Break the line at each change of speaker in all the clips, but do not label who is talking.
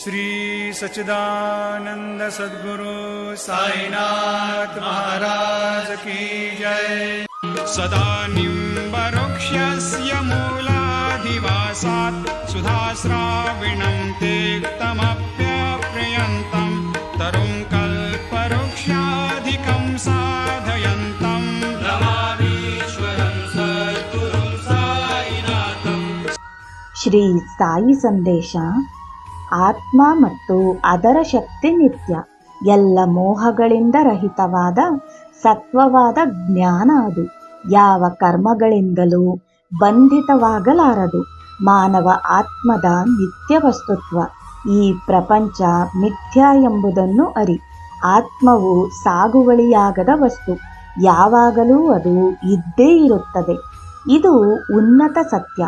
श्रीसच्चिदानन्द सद्गुरु साईनाथ महाराज की जय। सदा निम्बरुक्षस्य मूलाधिवासात् सुधाविणम् ते तमप्यप्रयन्तम् तरुम् कल्परोक्षाधिकम्
साधयन्तम् साई सन्देशा ಆತ್ಮ ಮತ್ತು ಅದರ ಶಕ್ತಿ ನಿತ್ಯ, ಎಲ್ಲ ಮೋಹಗಳಿಂದ ರಹಿತವಾದ ಸತ್ವವಾದ ಜ್ಞಾನ ಅದು. ಯಾವ ಕರ್ಮಗಳಿಂದಲೂ ಬಂಧಿತವಾಗಲಾರದು. ಮಾನವ ಆತ್ಮದ ನಿತ್ಯ ವಸ್ತುತ್ವ ಈ ಪ್ರಪಂಚ ಮಿಥ್ಯ ಎಂಬುದನ್ನು ಅರಿ. ಆತ್ಮವು ಸಾಗುವಳಿಯಾಗದ ವಸ್ತು, ಯಾವಾಗಲೂ ಅದು ಇದ್ದೇ ಇರುತ್ತದೆ. ಇದು ಉನ್ನತ ಸತ್ಯ.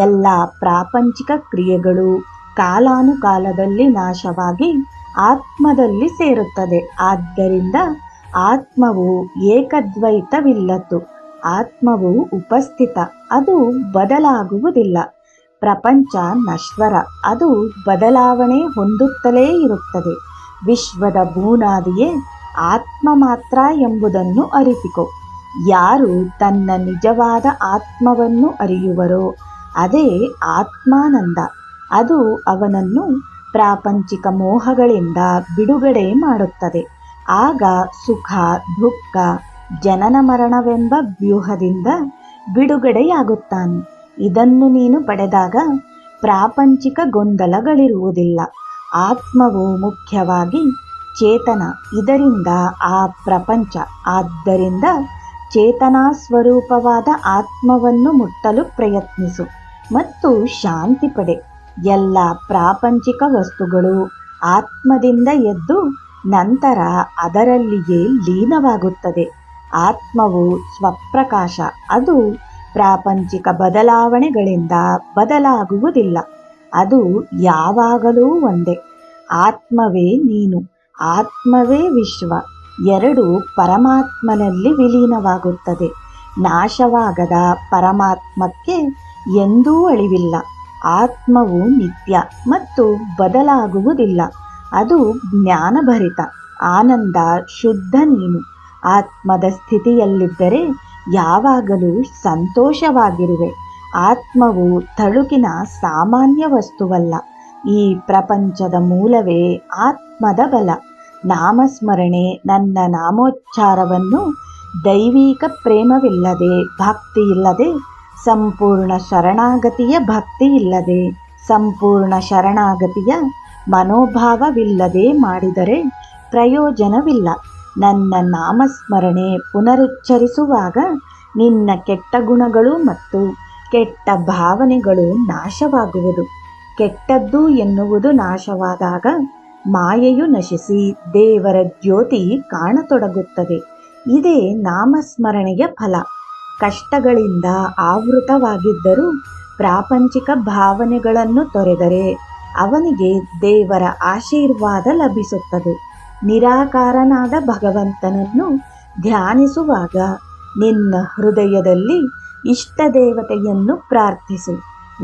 ಎಲ್ಲ ಪ್ರಾಪಂಚಿಕ ಕ್ರಿಯೆಗಳು ಕಾಲಾನುಕಾಲದಲ್ಲಿ ನಾಶವಾಗಿ ಆತ್ಮದಲ್ಲಿ ಸೇರುತ್ತದೆ. ಆದ್ದರಿಂದ ಆತ್ಮವು ಏಕದ್ವೈತವಿಲ್ಲದ್ದು. ಆತ್ಮವು ಉಪಸ್ಥಿತ. ಅದು ಬದಲಾಗುವುದಿಲ್ಲ. ಪ್ರಪಂಚ ನಶ್ವರ. ಅದು ಬದಲಾವಣೆ ಹೊಂದುತ್ತಲೇ ಇರುತ್ತದೆ. ವಿಶ್ವದ ಬೂನಾದಿಯೇ ಆತ್ಮ ಮಾತ್ರ ಎಂಬುದನ್ನು ಅರಿತಿಕೊ. ಯಾರು ತನ್ನ ನಿಜವಾದ ಆತ್ಮವನ್ನು ಅರಿಯುವರೋ, ಅದೇ ಆತ್ಮಾನಂದ. ಅದು ಅವನನ್ನು ಪ್ರಾಪಂಚಿಕ ಮೋಹಗಳಿಂದ ಬಿಡುಗಡೆ ಮಾಡುತ್ತದೆ. ಆಗ ಸುಖ, ದುಃಖ, ಜನನ ಮರಣವೆಂಬ ವ್ಯೂಹದಿಂದ ಬಿಡುಗಡೆಯಾಗುತ್ತಾನೆ. ಇದನ್ನು ನೀನು ಪಡೆದಾಗ ಪ್ರಾಪಂಚಿಕ ಗೊಂದಲಗಳಿರುವುದಿಲ್ಲ. ಆತ್ಮವು ಮುಖ್ಯವಾಗಿ ಚೇತನ. ಇದರಿಂದ ಆ ಪ್ರಪಂಚ, ಆದ್ದರಿಂದ ಚೇತನಾ ಸ್ವರೂಪವಾದ ಆತ್ಮವನ್ನು ಮುಟ್ಟಲು ಪ್ರಯತ್ನಿಸು ಮತ್ತು ಶಾಂತಿ ಪಡೆ. ಎಲ್ಲ ಪ್ರಾಪಂಚಿಕ ವಸ್ತುಗಳು ಆತ್ಮದಿಂದ ಎದ್ದು ನಂತರ ಅದರಲ್ಲಿಯೇ ಲೀನವಾಗುತ್ತದೆ. ಆತ್ಮವು ಸ್ವಪ್ರಕಾಶ. ಅದು ಪ್ರಾಪಂಚಿಕ ಬದಲಾವಣೆಗಳಿಂದ ಬದಲಾಗುವುದಿಲ್ಲ. ಅದು ಯಾವಾಗಲೂ ಒಂದೇ. ಆತ್ಮವೇ ನೀನು. ಆತ್ಮವೇ ವಿಶ್ವ. ಎರಡು ಪರಮಾತ್ಮನಲ್ಲಿ ವಿಲೀನವಾಗುತ್ತದೆ. ನಾಶವಾಗದ ಪರಮಾತ್ಮಕ್ಕೆ ಎಂದೂ ಅಳಿವಿಲ್ಲ. ಆತ್ಮವು ನಿತ್ಯ ಮತ್ತು ಬದಲಾಗುವುದಿಲ್ಲ. ಅದು ಜ್ಞಾನಭರಿತ, ಆನಂದ ಶುದ್ಧ ನೀನು. ಆತ್ಮದ ಸ್ಥಿತಿಯಲ್ಲಿದ್ದರೆ ಯಾವಾಗಲೂ ಸಂತೋಷವಾಗಿರುವೆ. ಆತ್ಮವು ತಳುಕಿನ ಸಾಮಾನ್ಯ ವಸ್ತುವಲ್ಲ. ಈ ಪ್ರಪಂಚದ ಮೂಲವೇ ಆತ್ಮದ ಬಲ. ನಾಮಸ್ಮರಣೆ ನನ್ನ ನಾಮೋಚ್ಚಾರವನ್ನು ದೈವಿಕ ಪ್ರೇಮವಿಲ್ಲದೆ ಭಕ್ತಿ ಇಲ್ಲದೆ ಸಂಪೂರ್ಣ ಶರಣಾಗತಿಯ ಭಕ್ತಿ ಇಲ್ಲದೆ, ಸಂಪೂರ್ಣ ಶರಣಾಗತಿಯ ಮನೋಭಾವವಿಲ್ಲದೆ ಮಾಡಿದರೆ ಪ್ರಯೋಜನವಿಲ್ಲ. ನನ್ನ ನಾಮಸ್ಮರಣೆ ಪುನರುಚ್ಚರಿಸುವಾಗ ನಿನ್ನ ಕೆಟ್ಟ ಗುಣಗಳು ಮತ್ತು ಕೆಟ್ಟ ಭಾವನೆಗಳು ನಾಶವಾಗುವುದು. ಕೆಟ್ಟದ್ದು ಎನ್ನುವುದು ನಾಶವಾದಾಗ ಮಾಯೆಯು ನಶಿಸಿ ದೇವರ ಜ್ಯೋತಿ ಕಾಣತೊಡಗುತ್ತದೆ. ಇದೇ ನಾಮಸ್ಮರಣೆಯ ಫಲ. ಕಷ್ಟಗಳಿಂದ ಆವೃತವಾಗಿದ್ದರೂ ಪ್ರಾಪಂಚಿಕ ಭಾವನೆಗಳನ್ನು ತೊರೆದರೆ ಅವನಿಗೆ ದೇವರ ಆಶೀರ್ವಾದ ಲಭಿಸುತ್ತದೆ. ನಿರಾಕಾರನಾದ ಭಗವಂತನನ್ನು ಧ್ಯಾನಿಸುವಾಗ ನಿನ್ನ ಹೃದಯದಲ್ಲಿ ಇಷ್ಟ ದೇವತೆಯನ್ನು ಪ್ರಾರ್ಥಿಸು.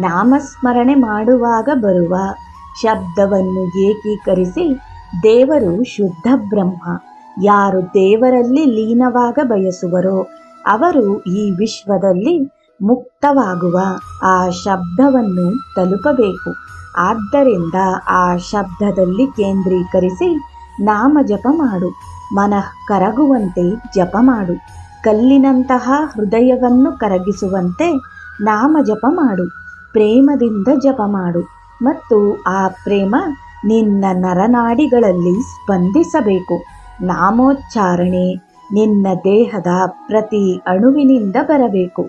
ನಾಮಸ್ಮರಣೆ ಮಾಡುವಾಗ ಬರುವ ಶಬ್ದವನ್ನು ಏಕೀಕರಿಸಿ ದೇವರು ಶುದ್ಧ ಬ್ರಹ್ಮ. ಯಾರು ದೇವರಲ್ಲಿ ಲೀನವಾಗ ಬಯಸುವರೋ ಅವರು ಈ ವಿಶ್ವದಲ್ಲಿ ಮುಕ್ತವಾಗುವ ಆ ಶಬ್ದವನ್ನು ತಲುಪಬೇಕು. ಆದ್ದರಿಂದ ಆ ಶಬ್ದದಲ್ಲಿ ಕೇಂದ್ರೀಕರಿಸಿ ನಾಮ ಜಪ ಮಾಡು. ಮನಃ ಕರಗುವಂತೆ ಜಪ ಮಾಡು. ಕಲ್ಲಿನಂತಹ ಹೃದಯವನ್ನು ಕರಗಿಸುವಂತೆ ನಾಮ ಜಪ ಮಾಡು. ಪ್ರೇಮದಿಂದ ಜಪ ಮಾಡು. ಮತ್ತು ಆ ಪ್ರೇಮ ನಿನ್ನ ನರನಾಡಿಗಳಲ್ಲಿ ಸ್ಪಂದಿಸಬೇಕು. ನಾಮೋಚ್ಚಾರಣೆ ನಿನ್ನ ದೇಹದ ಪ್ರತಿ ಅಣುವಿನಿಂದ ಬರಬೇಕು.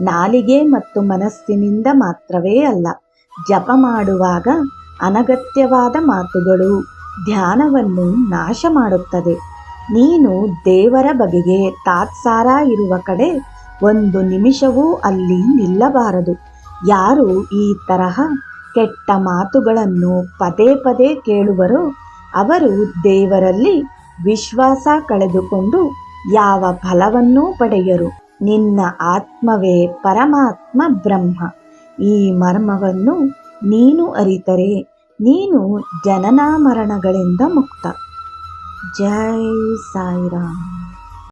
ನಾಲಿಗೆ ಮತ್ತು ಮನಸ್ಸಿನಿಂದ ಮಾತ್ರವೇ ಅಲ್ಲ, ಜಪ ಮಾಡುವಾಗ ಅನಗತ್ಯವಾದ ಮಾತುಗಳು ಧ್ಯಾನವನ್ನು ನಾಶ ಮಾಡುತ್ತದೆ. ನೀನು ದೇವರ ಬಗೆಗೆ ತಾತ್ಸಾರ ಇರುವ ಕಡೆ ಒಂದು ನಿಮಿಷವೂ ಅಲ್ಲಿ ನಿಲ್ಲಬಾರದು. ಯಾರು ಈ ತರಹ ಕೆಟ್ಟ ಮಾತುಗಳನ್ನು ಪದೇ ಪದೇ ಕೇಳುವರೋ, ಅವರು ದೇವರಲ್ಲಿ ವಿಶ್ವಾಸ ಕಳೆದುಕೊಂಡು ಯಾವ ಫಲವನ್ನೂ ಪಡೆಯರು. ನಿನ್ನ ಆತ್ಮವೇ ಪರಮಾತ್ಮ ಬ್ರಹ್ಮ. ಈ ಮರ್ಮವನ್ನು ನೀನು ಅರಿತರೆ. ನೀನು ಜನನ ಮರಣಗಳಿಂದ ಮುಕ್ತ. ಜೈ ಸಾಯಿರಾಮ್.